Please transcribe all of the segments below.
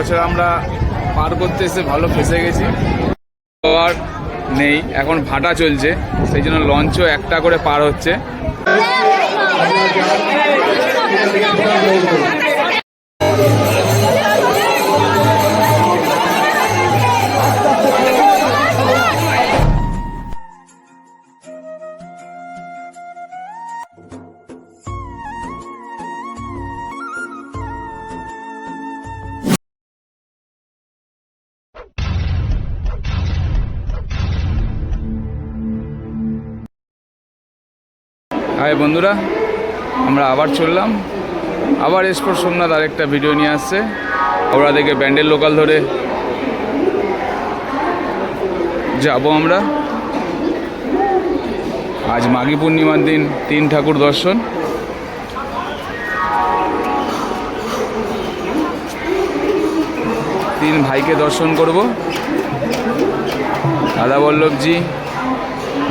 এবছর আমরা পার করতে এসে ভালো ফেসে গেছি। আর নেই, এখন ভাটা চলছে, সেই জন্য লঞ্চও একটা করে পার হচ্ছে। হাই বন্ধুরা, আমরা আবার চললাম। আবার এসপোর্ট সোমনাথ আরেকটা ভিডিও নিয়ে আসছে। ওরা থেকে ব্যান্ডেল লোকাল ধরে যাব আমরা। আজ মাঘী পূর্ণিমার দিন, তিন ঠাকুর দর্শন। তিন ভাইকে দর্শন করব। দাদা বল্লভজি,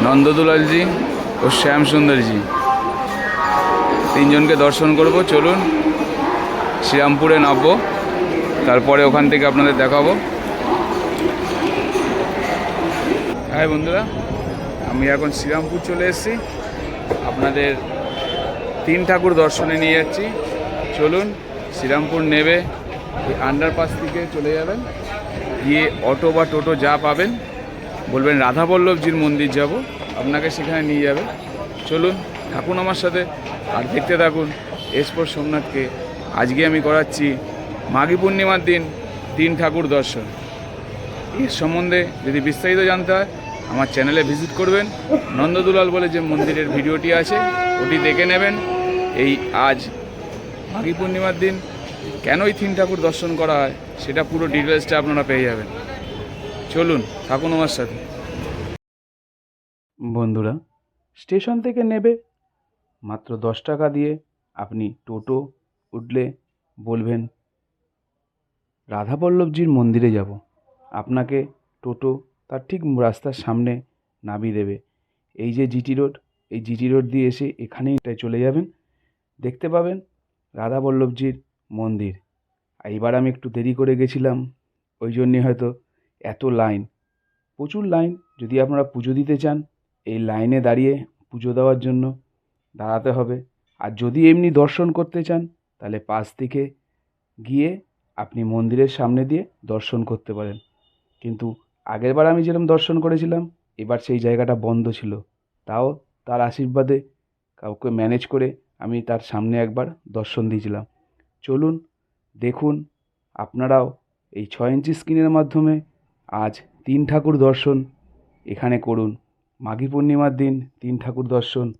নন্দদুলালজি ও শ্যাম সুন্দরজি তিনজনকে দর্শন করব, চলুন। শ্রীরামপুরে নামবো, তারপরে ওখান থেকে আপনাদের দেখাবো। হ্যাঁ বন্ধুরা, আমি এখন শ্রীরামপুর চলে এসেছি। আপনাদের তিন ঠাকুর দর্শনে নিয়ে যাচ্ছি। চলুন, শ্রীরামপুর নেবে আন্ডারপাস থেকে চলে যাবেন। গিয়ে অটো বা টোটো যা পাবেন। বলবেন, রাধাবল্লভজির মন্দির যাব। আপনাকে সেখানে নিয়ে যাবে। চলুন থাকুন আমার সাথে আর দেখতে থাকুন এসপর সোমনাথকে। আজকে আমি করাচ্ছি মাঘী পূর্ণিমার দিন তিন ঠাকুর দর্শন। এর সম্বন্ধে যদি বিস্তারিত জানতে হয়, আমার চ্যানেলে ভিজিট করবেন। নন্দদুলাল বলে যে মন্দিরের ভিডিওটি আছে, ওটি দেখে নেবেন। এই আজ মাঘী পূর্ণিমার দিন কেন এই তিন ঠাকুর দর্শন করা হয়, সেটা পুরো ডিটেলসটা আপনারা পেয়ে যাবেন। চলুন, থাকুন আমার সাথে। বন্ধুরা, স্টেশন থেকে নেবে মাত্র দশ টাকা দিয়ে আপনি টোটো উঠলে বলবেন রাধাবল্লভজির মন্দিরে যাব। আপনাকে টোটো তার ঠিক রাস্তার সামনে নামিয়ে দেবে। এই যে জিটি রোড, এই জিটি রোড দিয়ে এসে এখানেই চলে যাবেন। দেখতে পাবেন রাধাবল্লভজির মন্দির। এইবার আমি একটু দেরি করে গেছিলাম, ওই জন্যে হয়তো এত লাইন। প্রচুর লাইন, যদি আপনারা পুজো দিতে চান, এই লাইনে দাঁড়িয়ে পুজো দেওয়ার জন্য দাঁড়াতে হবে। আর যদি এমনি দর্শন করতে চান, তাহলে পাশ থেকে গিয়ে আপনি মন্দিরের সামনে দিয়ে দর্শন করতে পারেন। কিন্তু আগেরবার আমি যেরকম দর্শন করেছিলাম, এবার সেই জায়গাটা বন্ধ ছিল। তাও তার আশীর্বাদে কাউকে ম্যানেজ করে আমি তার সামনে একবার দর্শন দিয়েছিলাম। চলুন, দেখুন, আপনারাও এই ছয় ইঞ্চি স্ক্রিনের মাধ্যমে আজ তিন ঠাকুর দর্শন এখানে করুন। মাঘী পূর্ণিমার দিন তিন ঠাকুর দর্শন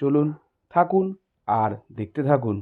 চলুন থাকুন আর দেখতে থাকুন।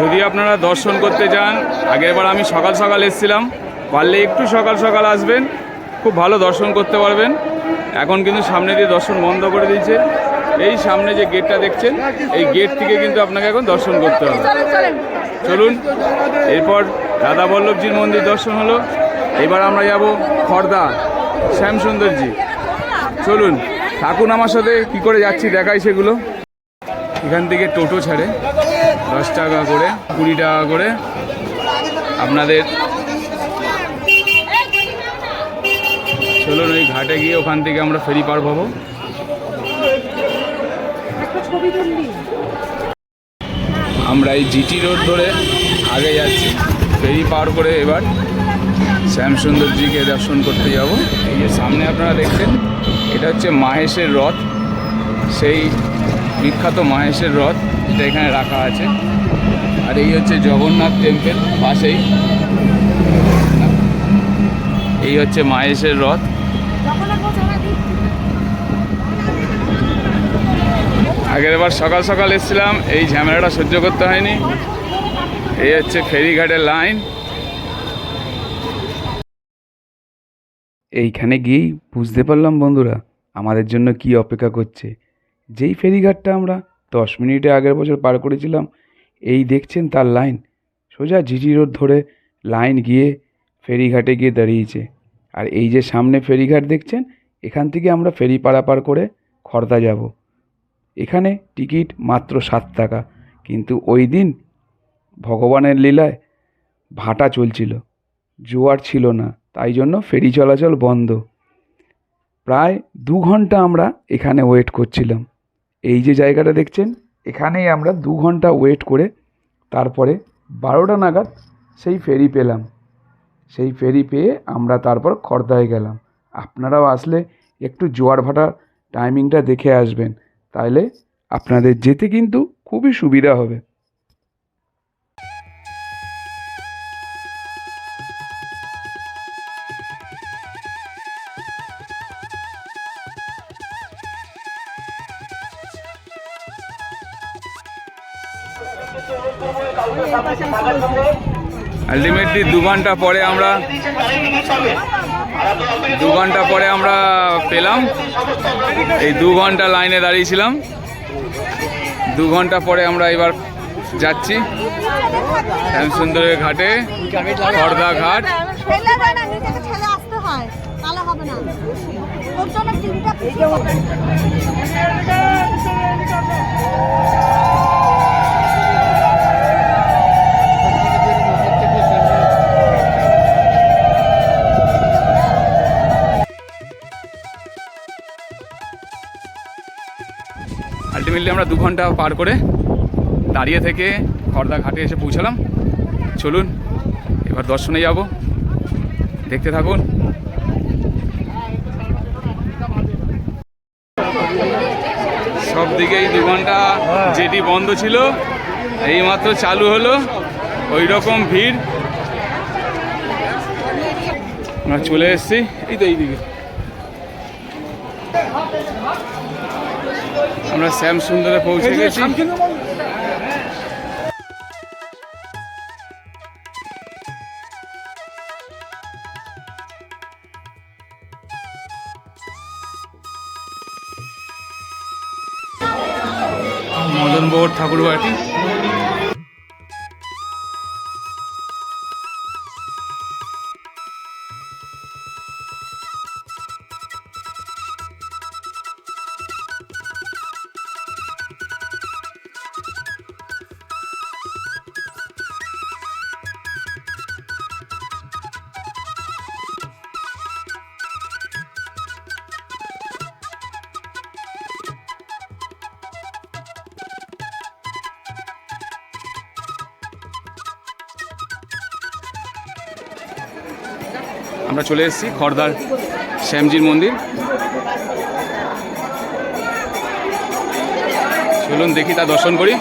যদি আপনারা দর্শন করতে চান আগেরবার আমি সকাল সকাল এসেছিলাম, পারলে একটু সকাল সকাল আসবেন, খুব ভালো দর্শন করতে পারবেন। এখন কিন্তু সামনে দিয়ে দর্শন বন্ধ করে দিয়েছে। এই সামনে যে গেটটা দেখছেন, এই গেট থেকে কিন্তু আপনাকে এখন দর্শন করতে হবে। চলুন, এরপর রাধা বল্লভজির মন্দির দর্শন হলো। এবার আমরা যাব খর্দা শ্যামসুন্দরজি। চলুন, থাকুন আমার সাথে, কি করে যাচ্ছি দেখাই সেগুলো। এখান থেকে টোটো ছাড়ে দশ টাকা করে কুড়ি টাকা করে আপনাদের চলুন ওই ঘাটে গিয়ে ওখান থেকে আমরা ফেরি পার পাবো আমরা এই জিটি রোড ধরে আগে যাচ্ছি। ফেরি পার করে এবার শ্যামসুন্দরজিকে দর্শন করতে যাব। এই যে সামনে আপনারা দেখছেন এটা হচ্ছে মাহেশের রথ। সেই বিখ্যাত মহেশের রথ এটা এখানে রাখা আছে। আর এই হচ্ছে জগন্নাথ টেম্পল পাশেই। এই হচ্ছে মহেশের রথ। আগের বার সকাল সকাল এসেছিলাম, এই ঝামেলাটা সহ্য করতে হয়নি। এই হচ্ছে ফেরিঘাটের লাইন। এইখানে গিয়েই বুঝতে পারলাম বন্ধুরা, আমাদের জন্য কি অপেক্ষা করছে। যেই ফেরিঘাটটা আমরা দশ মিনিটে আগের বছর পার করেছিলাম, এই দেখছেন তার লাইন। সোজা জিটি রোড ধরে লাইন গিয়ে ফেরিঘাটে গিয়ে দাঁড়িয়েছে। আর এই যে সামনে ফেরিঘাট দেখছেন, এখান থেকে আমরা ফেরি পারাপার করে খর্দা যাব। এখানে টিকিট মাত্র সাত টাকা। কিন্তু ওই দিন ভগবানের লীলায় ভাটা চলছিল। জোয়ার ছিল না, তাই জন্য ফেরি চলাচল বন্ধ। প্রায় দু ঘণ্টা আমরা এখানে ওয়েট করছিলাম। এই যে জায়গাটা দেখছেন, এখানেই আমরা দু ঘণ্টা ওয়েট করে তারপরে বারোটা নাগাদ সেই ফেরি পেলাম। সেই ফেরি পেয়ে আমরা তারপর খর্দায় গেলাম। আপনারাও আসলে একটু জোয়ার ভাটার টাইমিংটা দেখে আসবেন। তাইলে আপনাদের যেতে কিন্তু খুবই সুবিধা হবে। আলটিমেটলি দু ঘণ্টা পরে আমরা দু ঘণ্টা পরে আমরা পেলাম। এই দু ঘণ্টা লাইনে দাঁড়িয়েছিলাম। দু ঘণ্টা পরে আমরা এবার যাচ্ছি। শ্যামসুন্দরের ঘাটে, খর্দা ঘাট। হবে না। আলটিমেটলি আমরা দু ঘণ্টা পার করে দাঁড়িয়ে থেকে খড়দা ঘাটে এসে পৌঁছালাম। চলুন, এবার দর্শনে যাব। দেখতে থাকুন। সব দিকেই দু ঘণ্টা যেটি বন্ধ ছিল, এইমাত্র চালু হলো। ওই রকম ভিড়। আমরা চলে এসেছি, এই তো এইদিকে। আমরা শ্যাম সুন্দরে পৌঁছে গেছি। আমরা চলে এসেছি খড়দার শ্যামজির মন্দির। চলুন দেখি তা দর্শন করি।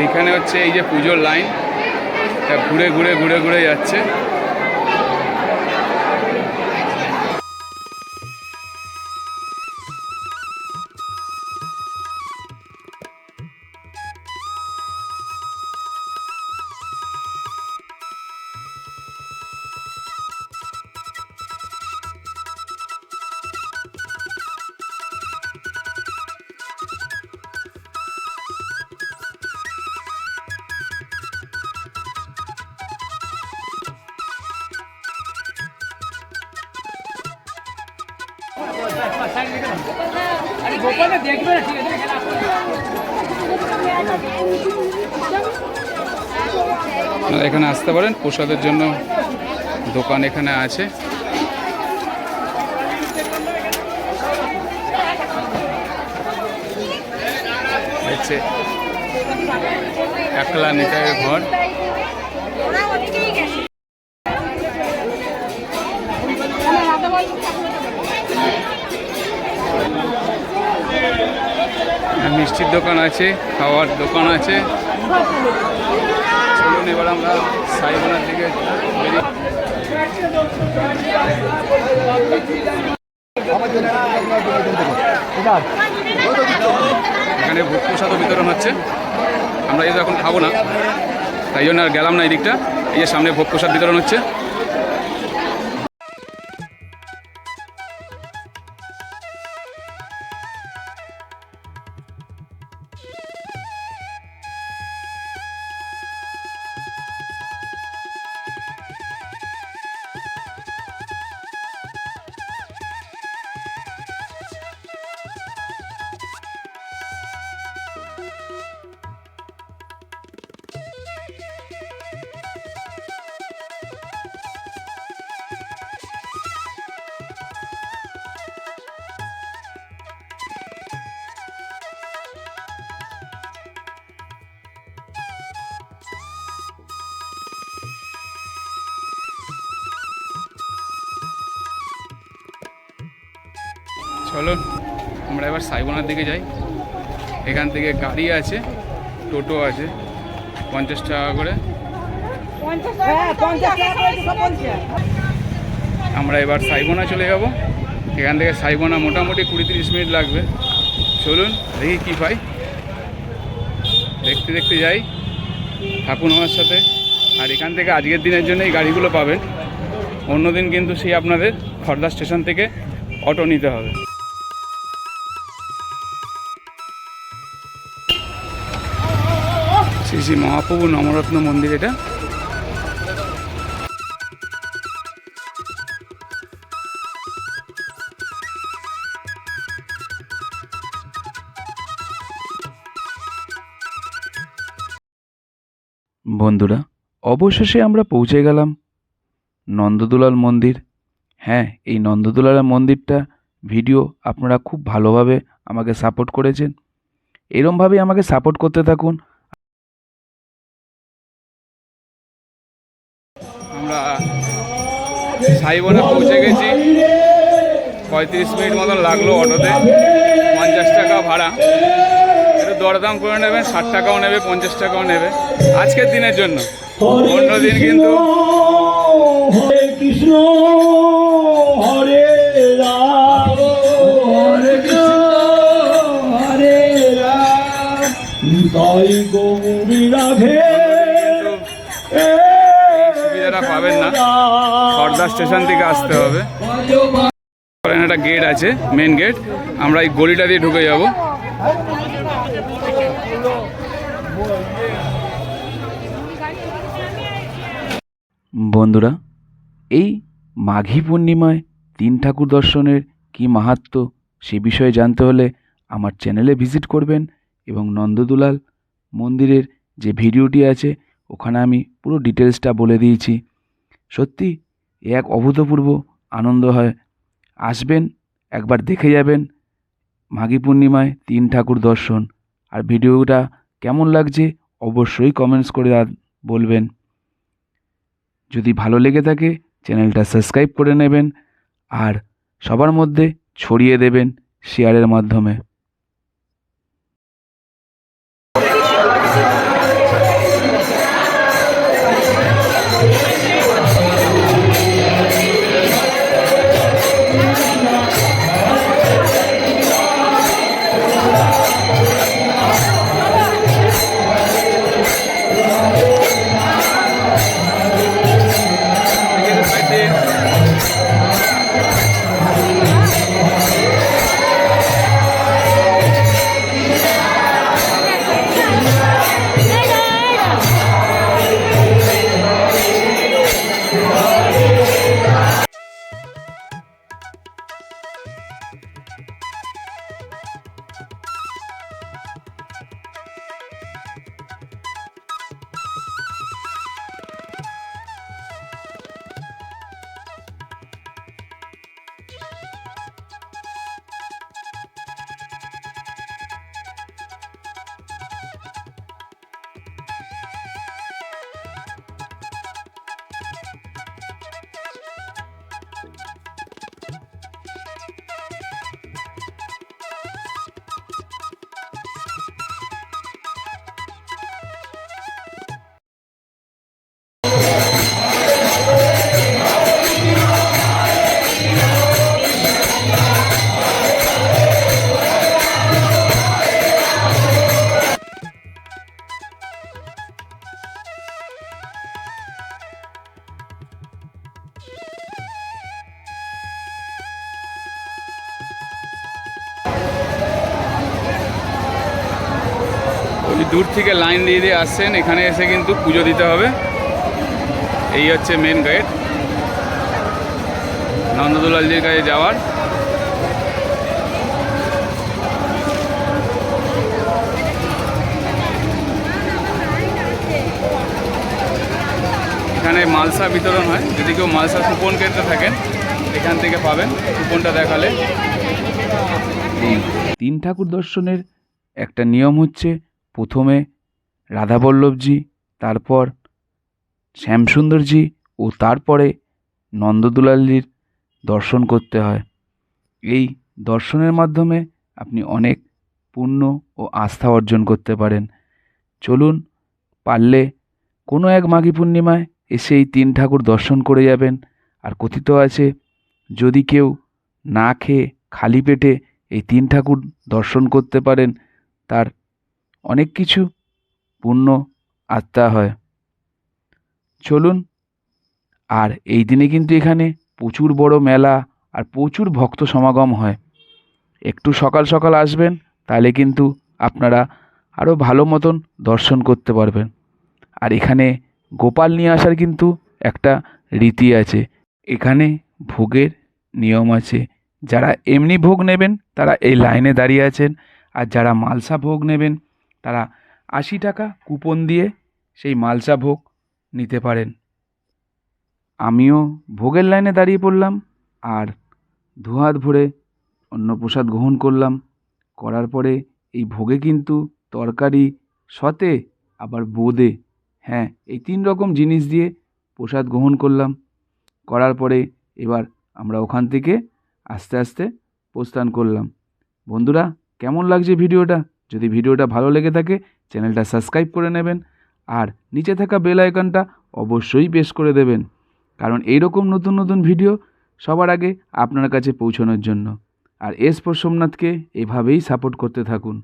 এইখানে হচ্ছে এই যে পুজোর লাইন। ঘুরে ঘুরে ঘুরে ঘুরে যাচ্ছে। আপনারা এখানে আসতে পারেন। প্রসাদের জন্য দোকান এখানে আছে। একলা নিতাইয়ের ঘর। মিষ্টির দোকান আছে, খাওয়ার দোকান আছে। এবার আমরা দিকে এখানে ভোগ প্রসাদও বিতরণ হচ্ছে। আমরা এই এখন খাব না, তাই জন্য আর গেলাম না এই দিকটা এই যে সামনে ভোগ প্রসাদ বিতরণ হচ্ছে। চলো আমরা এবার সাইবনার দিকে যাই। এখান থেকে গাড়ি আছে টোটো আছে পঞ্চাশ টাকা করে। আমরা এবার সাইবনা চলে যাব। এখান থেকে সাইবনা মোটামুটি কুড়ি তিরিশ মিনিট লাগবে। চলুন দেখি কী পাই দেখতে দেখতে যাই থাকুন আমার সাথে। আর এখান থেকে আজকের দিনের জন্য এই গাড়িগুলো পাবেন। অন্যদিন কিন্তু সেই আপনাদের খড়দা স্টেশন থেকে অটো নিতে হবে। শ্রী শ্রী মহাপ্রভু নবরত্ন মন্দির এটা। বন্ধুরা, অবশেষে আমরা পৌঁছে গেলাম। নন্দদুলাল মন্দির। হ্যাঁ এই নন্দদুলাল মন্দিরটা ভিডিও আপনারা খুব ভালোভাবে আমাকে সাপোর্ট করেছেন। এরমভাবেই আমাকে সাপোর্ট করতে থাকুন। সাইবনে পৌঁছে গেছি। পঁয়ত্রিশ মিনিট মতন লাগল অটোতে। পঞ্চাশ টাকা ভাড়া। একটু দরদাম করে নেবেন ষাট টাকাও নেবে, পঞ্চাশ টাকাও নেবে। আজকের দিনের জন্য। অন্য দিন কিন্তু কৃষ্ণ। স্টেশন থেকে আসতে হবে। একটা গেট আছে মেন গেট আমরা এই গলিটা দিয়ে ঢুকে যাব। বন্ধুরা, এই মাঘী পূর্ণিমায় তিন ঠাকুর দর্শনের কি মাহাত্ম সে বিষয়ে জানতে হলে আমার চ্যানেলে ভিজিট করবেন এবং নন্দদুলাল মন্দিরের যে ভিডিওটি আছে, ওখানে আমি পুরো ডিটেলসটা বলে দিয়েছি। সত্যি এ এক অভূতপূর্ব আনন্দ হয়। আসবেন, একবার দেখে যাবেন মাঘী পূর্ণিমায় তিন ঠাকুর দর্শন। আর ভিডিওটা কেমন লাগছে অবশ্যই কমেন্টস করে বলবেন। যদি ভালো লেগে থাকে, চ্যানেলটা সাবস্ক্রাইব করে নেবেন আর সবার মধ্যে ছড়িয়ে দেবেন শেয়ারের মাধ্যমে। থেকে লাইন দিয়ে দিয়ে আসছেন, এখানে এসে কিন্তু পুজো দিতে হবে। এই হচ্ছে মেন গেট নন্দদুলালজির কাছে যাওয়ার। এখানে মালসা বিতরণ হয়। যদি কেউ মালসা কুপন কেটে থাকেন, এখান থেকে পাবেন কুপনটা দেখালে। তিন ঠাকুর দর্শনের একটা নিয়ম হচ্ছে প্রথমে রাধাবল্লভজি, তারপর শ্যামসুন্দরজি ও তারপরে নন্দদুলালজির দর্শন করতে হয়। এই দর্শনের মাধ্যমে আপনি অনেক পুণ্য ও আস্থা অর্জন করতে পারেন। চলুন, পারলে কোনো এক মাঘী পূর্ণিমায় এসে এই তিন ঠাকুর দর্শন করে যাবেন। আর কথিত আছে, যদি কেউ না খেয়ে খালি পেটে এই তিন ঠাকুর দর্শন করতে পারেন, তার অনেক কিছু পুণ্য আত্মা হয়। চলুন, আর এই দিনে কিন্তু এখানে প্রচুর বড় মেলা আর প্রচুর ভক্ত সমাগম হয়। একটু সকাল সকাল আসবেন, তাহলে কিন্তু আপনারা আরও ভালো মতন দর্শন করতে পারবেন। আর এখানে গোপাল নিয়ে আসার কিন্তু একটা রীতি আছে। এখানে ভোগের নিয়ম আছে। যারা এমনি ভোগ নেবেন, তারা এই লাইনে দাঁড়িয়ে আছেন। আর যারা মালসা ভোগ নেবেন তারা আশি টাকা কুপন দিয়ে সেই মালসা ভোগ নিতে পারেন। আমিও ভোগের লাইনে দাঁড়িয়ে পড়লাম আর দুহাত ভরে অন্নপ্রসাদ গ্রহণ করলাম। করার পরে এই ভোগে কিন্তু তরকারি, সতে, আবার বোঁদে হ্যাঁ এই তিন রকম জিনিস দিয়ে প্রসাদ গ্রহণ করলাম। করার পরে এবার আমরা ওখান থেকে আস্তে আস্তে প্রস্থান করলাম। বন্ধুরা, কেমন লাগছে ভিডিওটা? যদি ভিডিওটা ভালো লেগে থাকে, চ্যানেলটা সাবস্ক্রাইব করে নেবেন আর নিচে থাকা বেল আইকনটা অবশ্যই প্রেস করে দেবেন। কারণ এইরকম নতুন নতুন ভিডিও সবার আগে আপনার কাছে পৌঁছানোর জন্য। আর এস পর সোমনাথকে এভাবেই সাপোর্ট করতে থাকুন।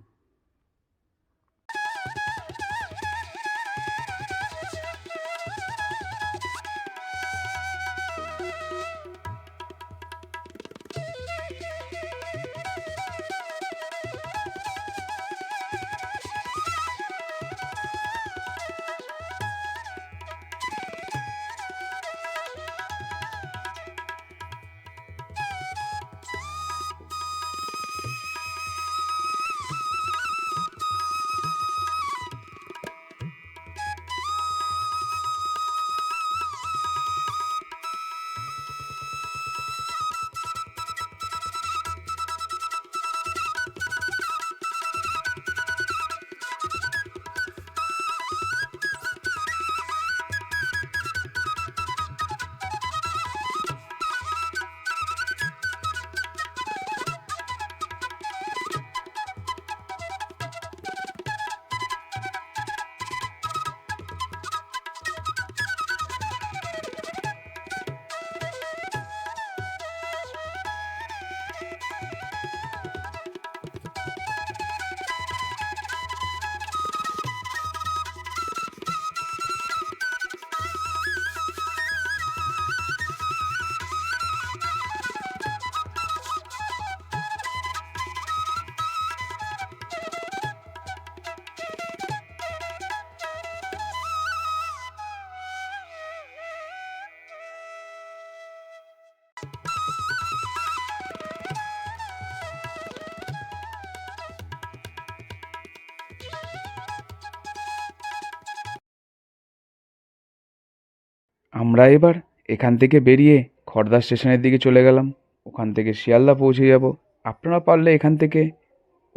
আমরা এবার এখান থেকে বেরিয়ে খড়দা স্টেশনের দিকে চলে গেলাম। ওখান থেকে শিয়ালদা পৌঁছে যাব। আপনারা পারলে এখান থেকে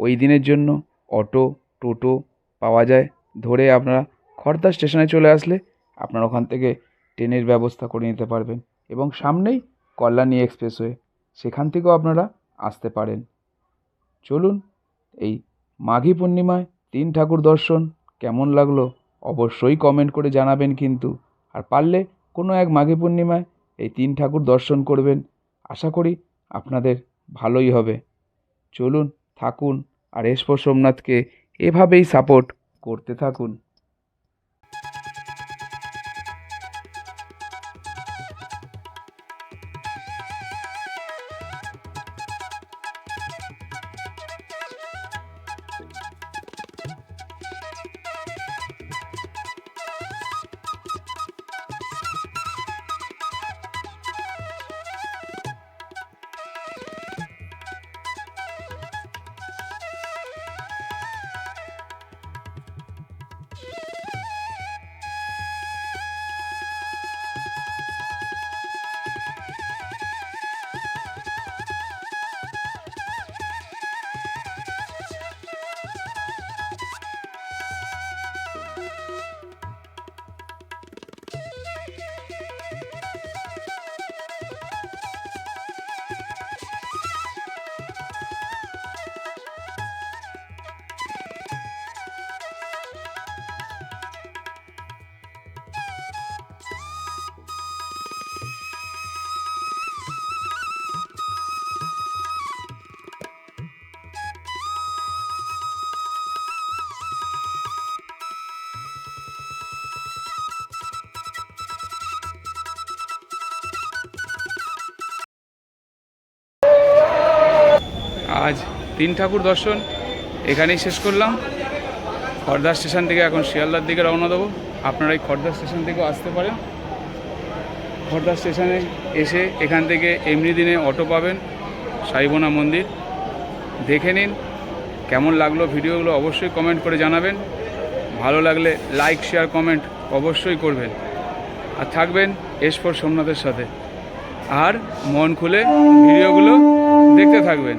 ওই দিনের জন্য অটো, টোটো পাওয়া যায়। ধরে আপনারা খড়দা স্টেশনে চলে আসলে আপনারা ওখান থেকে ট্রেনের ব্যবস্থা করে নিতে পারবেন এবং সামনেই কল্যাণী এক্সপ্রেসওয়ে। সেখান থেকেও আপনারা আসতে পারেন। চলুন এই মাঘী পূর্ণিমায় তিন ঠাকুর দর্শন কেমন লাগল অবশ্যই কমেন্ট করে জানাবেন কিন্তু। আর পারলে কোনো এক মাঘী পূর্ণিমায় এই তিন ঠাকুর দর্শন করবেন। আশা করি আপনাদের ভালোই হবে। চলুন, থাকুন আর এসপর সোমনাথকে এভাবেই সাপোর্ট করতে থাকুন। তিন ঠাকুর দর্শন, এখানেই শেষ করলাম। খড়দা স্টেশন থেকে এখন শিয়ালদার দিকে রওনা দেবো। আপনারা এই খড়দা স্টেশন থেকেও আসতে পারেন। খড়দা স্টেশনে এসে এখান থেকে এমনি দিনে অটো পাবেন সাইবোনা মন্দির। দেখে নিন, কেমন লাগল ভিডিওগুলো অবশ্যই কমেন্ট করে জানাবেন। ভালো লাগলে লাইক, শেয়ার, কমেন্ট অবশ্যই করবেন। আর থাকবেন এস ফোর সোমনাথের সাথে। আর মন খুলে ভিডিওগুলো দেখতে থাকবেন।